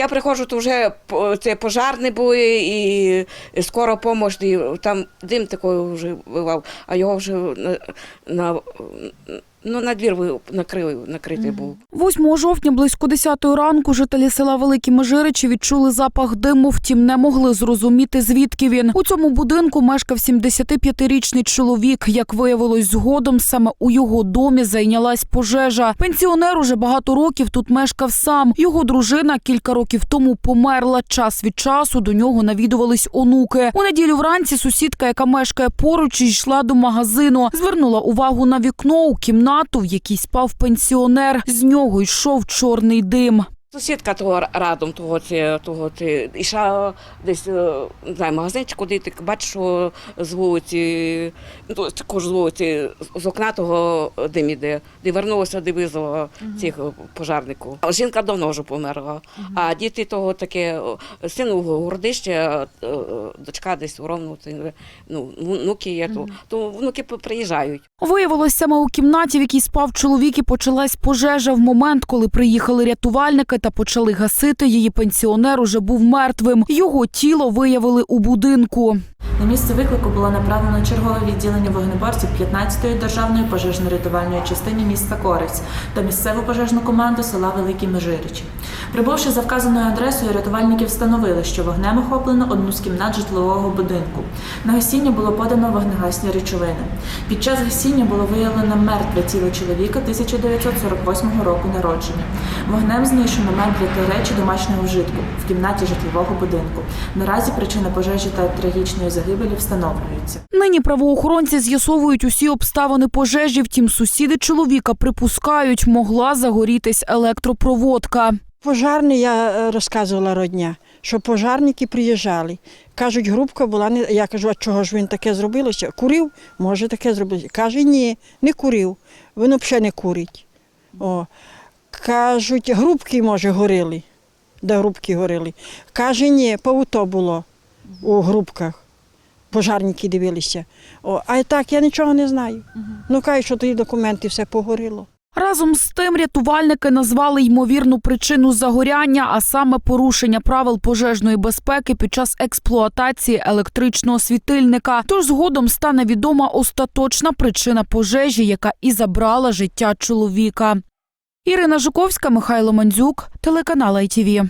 Я приходжу, то вже це пожарні були і скоро допомога, і там дим такий вже вивав, а його вже на, на, ну, на двір накрили, накритий був. 8 жовтня близько 10 ранку жителі села Великі Межиричі відчули запах диму, втім не могли зрозуміти, звідки він. У цьому будинку мешкав 75-річний чоловік. Як виявилось згодом, саме у його домі зайнялась пожежа. Пенсіонер уже багато років тут мешкав сам. Його дружина кілька років тому померла. Час від часу до нього навідувались онуки. У неділю вранці сусідка, яка мешкає поруч, йшла до магазину. Звернула увагу на вікно у кімнату, в якій спав пенсіонер. З нього йшов чорний дим. Сусідка того радом, того це, того це, йшла десь, е, не знаю, магазинчик, куди ти бачиш, що з вулиці, ну, також з вулиці, з окна того дим іде, де вернулася, де визвала цих е, пожарників. Жінка давно вже померла, а діти того таке, е, син у городище, е, е, дочка десь у Ровно, ну, внуки є, то, то внуки приїжджають. Виявилось, саме у кімнаті, в якій спав чоловік, і почалась пожежа. В момент, коли приїхали рятувальники та почали гасити, її пенсіонер уже був мертвим. Його тіло виявили у будинку. На місце виклику було направлено чергове відділення вогнеборців 15-ї державної пожежно-рятувальної частини міста Корець та місцеву пожежну команду села Великі Межиричі. Прибувши за вказаною адресою, рятувальники встановили, що вогнем охоплено одну з кімнат житлового будинку. На гасіння було подано вогнегасні речовини. Під час гасіння було виявлено мертве тіло чоловіка 1948 року народження. Вогнем знищено меблі та речі домашнього вжитку в кімнаті житлового будинку. Наразі причина пожежі та трагічної загибелі встановлюються. Нині правоохоронці з'ясовують усі обставини пожежі. Втім, сусіди чоловіка припускають, могла загорітись електропроводка. Пожарний я е, розказувала родня, що пожарники приїжджали. Кажуть, грубка була не. Я кажу, а чого ж він таке зробилося? Курив? Може таке зробити. Каже, ні, не курив. Він взагалі не курить. О. Кажуть, грубки, може, горіли. Де грубки горіли. Каже, ні, пауто було у грубках. Пожарники дивилися. О, а так я нічого не знаю. Ну кажуть, що тоді документи все погоріло. Разом з тим рятувальники назвали ймовірну причину загоряння, а саме порушення правил пожежної безпеки під час експлуатації електричного світильника. Тож згодом стане відома остаточна причина пожежі, яка і забрала життя чоловіка. Ірина Жуковська, Михайло Мандзюк, телеканал ITV.